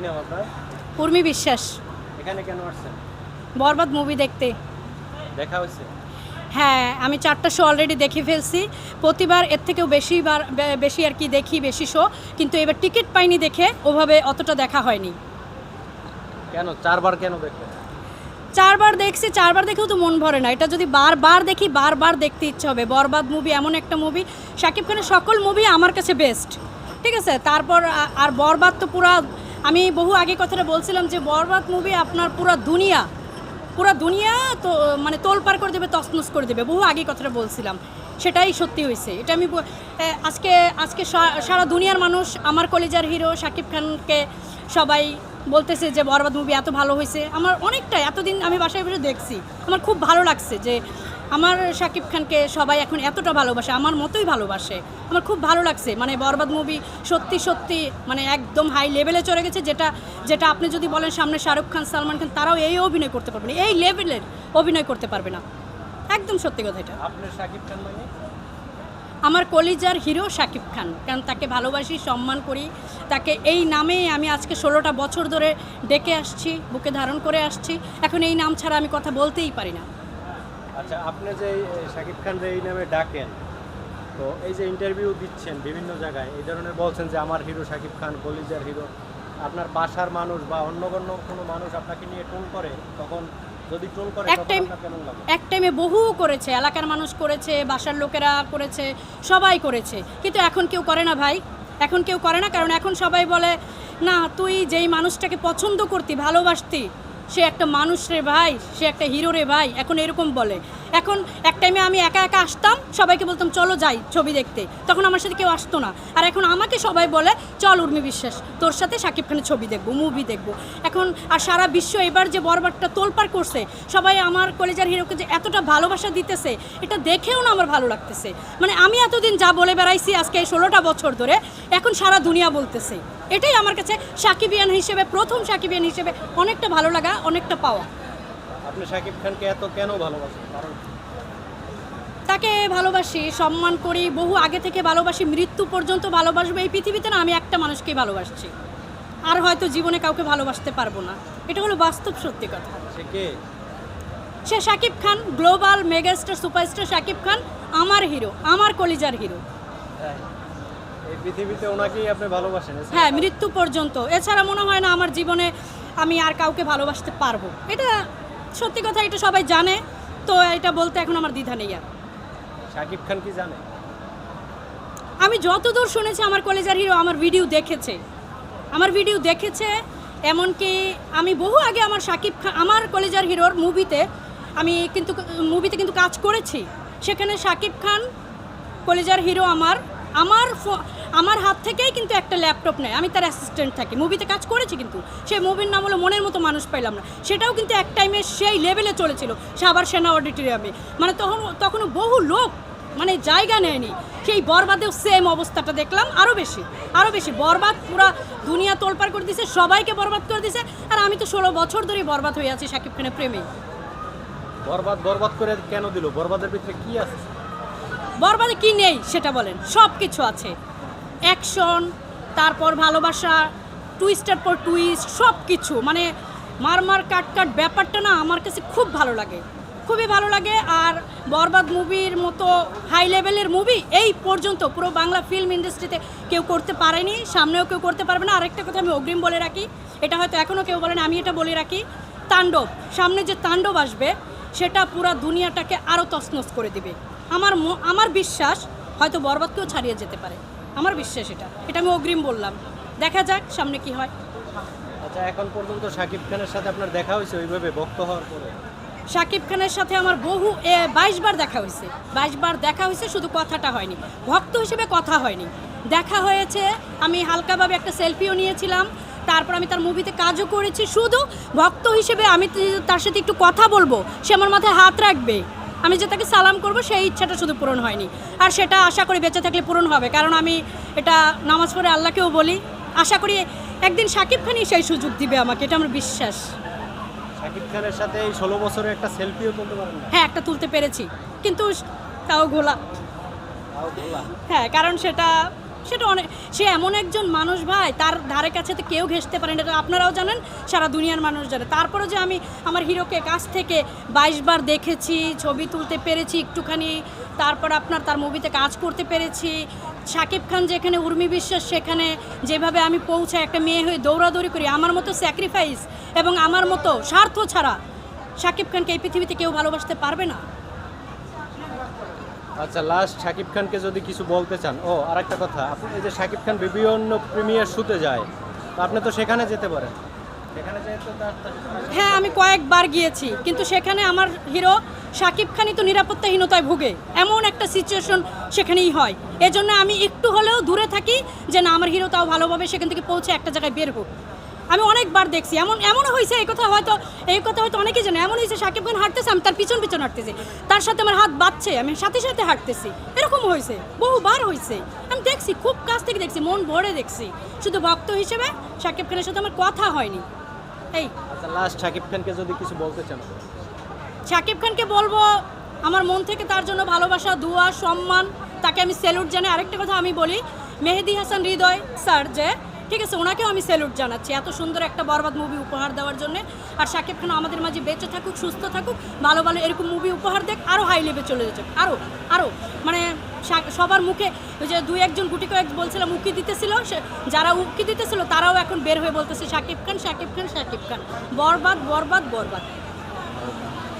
কি নাম আপনার? উর্মি বিশ্বাস। এখানে কেন আসছেন? বরবাদ মুভি দেখতে। দেখা হয়েছে? হ্যাঁ আমি চারটা শো অলরেডি দেখে ফেলছি। প্রতিবার এর থেকেও বেশি বার বেশি আর কি দেখি বেশি শো কিন্তু এবার টিকিট পাইনি দেখে ওভাবে অতটা দেখা হয়নি। কেন? চারবার কেন দেখলেন? চারবার দেখছি চারবার দেখেও তো মন ভরে না। এটা যদি বারবার দেখি বারবার দেখতে ইচ্ছে হবে। বরবাদ মুভি এমন একটা মুভি শাকিব খানের সকল মুভি আমার কাছে বেস্ট ঠিক আছে? তারপর আর বরবাদ তো পুরা আমি বহু আগে কথাটা বলছিলাম যে বরবাদ মুভি আপনার পুরো দুনিয়া পুরো দুনিয়া তো মানে তোলপার করে দেবে তসনস করে দেবে, বহু আগে কথাটা বলছিলাম। সেটাই সত্যি হয়েছে এটা আমি আজকে আজকে সারা দুনিয়ার মানুষ, আমার কলেজার হিরো শাকিব খানকে সবাই বলতেছে যে বরবাদ মুভি এত ভালো হয়েছে আমার অনেকটাই, এতদিন আমি বাসায় বসে দেখছি। আমার খুব ভালো লাগছে যে আমার শাকিব খানকে সবাই এখন এতটা ভালোবাসে আমার মতোই ভালোবাসে। আমার খুব ভালো লাগছে মানে বরবাদ মুভি সত্যি সত্যি মানে একদম হাই লেভেলে চলে গেছে যেটা যেটা আপনি যদি বলেন সামনে শাহরুখ খান সালমান খান তারাও এই অভিনয় করতে পারবে না এই লেভেলের অভিনয় করতে পারবে না। একদম সত্যি কথা এটা। মানে? আমার কলিজার হিরো শাকিব খান কারণ তাকে ভালোবাসি সম্মান করি। তাকে এই নামে আমি আজকে ষোলোটা বছর ধরে ডেকে আসছি বুকে ধারণ করে আসছি। এখন এই নাম ছাড়া আমি কথা বলতেই পারি না। আচ্ছা আপনি যে শাকিব খান যে এই নামে ডাকেন তো এই যে ইন্টারভিউ দিচ্ছেন বিভিন্ন জায়গায় এই ধরনের বলছেন যে আমার হিরো শাকিব খান কলিজার হিরো আপনার বাসার মানুষ বা অন্য কোনো কোনো মানুষ আপনাকে নিয়ে টোল করে? তখন যদি টোল করে এক তখন আপনার কেমন লাগে? এক টাইমে বহু করেছে এলাকার মানুষ করেছে বাসার লোকেরা করেছে সবাই করেছে। কিন্তু এখন কেউ করে না ভাই এখন কেউ করে না কারণ এখন সবাই বলে না তুই যেই মানুষটাকে পছন্দ করতি ভালোবাসতি সে একটা মানুষ রে ভাই সে একটা হিরো রে ভাই এখন এরকম বলে। এখন এক টাইমে আমি একা একা আসতাম, সবাইকে বলতাম, চলো যাই ছবি দেখতে। তখন আমার সাথে কেউ আসতো না। আর এখন আমাকে সবাই বলে, চল উর্মি বিশ্বাস, তোর সাথে শাকিব খানের ছবি দেখব মুভি দেখব। এখন আর সারা বিশ্ব এবার যে বরবারটা তোলপার করছে, সবাই আমার কলেজের হিরোকে যে এতটা ভালোবাসা দিতেছে, এটা দেখেও না আমার ভালো লাগতেছে। মানে আমি এতদিন যা বলে বেড়াইছি আজকে এই ষোলোটা বছর ধরে, এখন সারা দুনিয়া বলতেছে। এটাই আমার কাছে সাকিবিয়ান হিসেবে, প্রথম সাকিবিয়ান হিসেবে অনেকটা ভালো লাগা, অনেকটা পাওয়া। আপনি শাকিব খানকে এত কেন ভালোবাসেন? কারণ তাকে ভালোবাসি সম্মান করি বহু আগে থেকে ভালোবাসি মৃত্যু পর্যন্ত ভালোবাসবো। এই পৃথিবীতে না আমি একটা মানুষকেই ভালোবাসছি। আর হয়তো জীবনে কাউকে ভালোবাসতে পারব না। এটা হলো বাস্তব সত্যি কথা। সে Shakib Khan global megastar superstar Shakib Khan আমার হিরো আমার কলিজার হিরো। পৃথিবীতে ওনাকেই আপনি ভালোবাসেন হ্যাঁ মৃত্যু পর্যন্ত। এছাড়া মনে হয় না আমার জীবনে আমি আর কাউকে ভালোবাসতে পারব। এটা সত্যি কথা এটা সবাই জানে। তো এটা বলতে এখন আমার দ্বিধা নেই আর। শাকিব খান কি জানে? আমি যতদূর শুনেছি আমার কলেজার হিরো আমার ভিডিও দেখেছে। আমার ভিডিও দেখেছে এমনকি আমি বহু আগে আমার সাকিব খান আমার কলেজার হিরোর মুভিতে আমি কিন্তু মুভিতে কিন্তু কাজ করেছি। সেখানে সাকিব খান কলেজার হিরো আমার আমার আমার হাত থেকেই কিন্তু একটা ল্যাপটপ নেয়। আমি তার অ্যাসিস্ট্যান্ট থাকি। মুভিতে কাজ করেছি কিন্তু। সেই মুভির নাম হলো মনের মতো মানুষ পাইলাম না। সেটাও কিন্তু এক টাইমে সেই লেভেলে চলেছিল। সাবার সেনা অডিটোরিয়ামে মানে তখন, তখনও বহু লোক মানে জায়গা নেয়নি। সেই বরবাদেও সেম অবস্থাটা দেখলাম আরও বেশি। আরও বেশি। বরবাদ পুরা দুনিয়া তোলপাড় করে দিছে, সবাইকে বরবাদ করে দিছে। আর আমি তো ষোলো বছর ধরেই বরবাদ হয়ে আছি সাকিব খানের প্রেমে বরবাদ বরবাদ করে কেন দিল? বরবাদের ভিতরে কি আছে? বরবাদে কি নেই সেটা বলেন সব কিছু আছে। অ্যাকশন, তারপর ভালোবাসা, টুইস্টার পর টুইস্ট সব কিছু মানে মারমার কাট কাট ব্যাপারটা না আমার কাছে খুব ভালো লাগে। খুবই ভালো লাগে আর বরবাদ মুভির মতো হাই লেভেলের মুভি এই পর্যন্ত পুরো বাংলা ফিল্ম ইন্ডাস্ট্রিতে কেউ করতে পারেনি, সামনেও কেউ করতে পারবে না। আরেকটা কথা আমি অগ্রিম বলে রাখি, এটা হয়তো এখনও কেউ বলেন, আমি এটা বলে রাখি, তাণ্ডব। সামনে যে তাণ্ডব আসবে সেটা পুরা দুনিয়াটাকে আরও তছনছ করে দিবে। আমার আমার বিশ্বাস হয়তো বরবাদকেও ছাড়িয়ে যেতে পারে। আমার বিশ্বাস এটা। এটা আমি অগ্রিম বললাম। দেখা যাক সামনে কি হয়। আচ্ছা এখন পর্যন্ত শাকিব খানের সাথে আপনার দেখা হয়েছে ওইভাবে ভক্ত হওয়ার পরে? শাকিব খানের সাথে আমার বহু বাইশ বার দেখা হয়েছে। বাইশ বার দেখা হয়েছে শুধু কথাটা হয়নি। ভক্ত হিসেবে কথা হয়নি। দেখা হয়েছে আমি হালকাভাবে একটা সেলফিও নিয়েছিলাম। তারপর আমি তার মুভিতে কাজও করেছি। শুধু ভক্ত হিসেবে আমি তার সাথে একটু কথা বলব সে আমার মাথায় হাত রাখবে। আমি যে তাকে সালাম করব সেই ইচ্ছাটা শুধু পূরণ হয়নি। আর সেটা আশা করি বেঁচে থাকলে পূরণ হবে। কারণ আমি এটা নামাজ পড়ে আল্লাহকেও বলি। আশা করি একদিন সাকিব খানই সেই সুযোগ দিবে আমাকে এটা আমার বিশ্বাস। শাকিব খানের সাথে এই ষোলো বছরের একটা সেলফিও তুলতে পারেন হ্যাঁ একটা তুলতে পেরেছি। কিন্তু তাও ঘোলা। তাও হ্যাঁ কারণ সেটা সেটা অনেক সে এমন একজন মানুষ ভাই, তার ধারে কাছে তো কেউ ঘেসতে পারে না। এটা আপনারাও জানেন, সারা দুনিয়ার মানুষ জানে। তারপরে যে আমি আমার হিরোকে কাছ থেকে বাইশ বার দেখেছি, ছবি তুলতে পেরেছি একটুখানি, তারপর আপনার তার মুভিতে কাজ করতে পেরেছি। শাকিব খান যেখানে, উর্মি বিশ্বাস সেখানে, যেভাবে আমি পৌঁছাই একটা মেয়ে হয়ে দৌড়াদৌড়ি করি, আমার মতো স্যাক্রিফাইস এবং আমার মতো স্বার্থ ছাড়া শাকিব খানকে এই পৃথিবীতে কেউ ভালোবাসতে পারবে না। আচ্ছা লাস্ট শাকিব খানকে যদি কিছু বলতে চান। ও, আরেকটা কথা। আপনি যে শাকিব খান বিভিন্ন প্রিমিয়ার শুতে যায় আপনি তো সেখানে যেতে পারেন। হ্যাঁ আমি কয়েকবার গিয়েছি, কিন্তু সেখানে আমার হিরো শাকিব খানই তো নিরাপত্তাহীনতায় ভুগে। এমন একটা সিচুয়েশন সেখানেই হয়। এজন্য আমি একটু হলেও দূরে থাকি যে, না, আমার হিরো তাও ভালোভাবে সেখান থেকে পৌঁছে একটা জায়গায় বের হোক। আমি অনেকবার দেখছি। এমন এমনও হয়েছে এই কথা হয়তো এই কথা হয়তো অনেকেই জানে। এমন হয়েছে শাকিব খান হাঁটতেছে আমি তার পিছন পিছন হাঁটতেছি। তার সাথে আমার হাত বাঁধছে আমি সাথে সাথে হাঁটতেছি। এরকম হয়েছে বহুবার হয়েছে আমি দেখছি খুব কাছ থেকে দেখছি মন ভরে দেখছি। শুধু ভক্ত হিসেবে শাকিব খানের সাথে আমার কথা হয়নি। এই। আচ্ছা লাস্ট শাকিব খানকে যদি কিছু বলতে চান। শাকিব খানকে বলব আমার মন থেকে তার জন্য ভালোবাসা দুয়া সম্মান তাকে আমি স্যালুট জানাই। আরেকটা কথা আমি বলি মেহেদি হাসান হৃদয় স্যার যে ঠিক আছে ওনাকেও আমি স্যালুট জানাচ্ছি। এত সুন্দর একটা বরবাদ মুভি উপহার দেওয়ার জন্য। আর শাকিব খান আমাদের মাঝে বেঁচে থাকুক, সুস্থ থাকুক, ভালো ভালো এরকম মুভি উপহার দেখ আরও হাই লেভেল চলে যাচ্ছে আরও আরও মানে সবার মুখে যে দুই একজন গুটি কয়েক বলছিলাম উকি দিতেছিল, সে, যারা উকি দিতেছিল, তারাও এখন বের হয়ে বলতেছে, শাকিব খান শাকিব খান শাকিব খান। বরবাদ বরবাদ বরবাদ।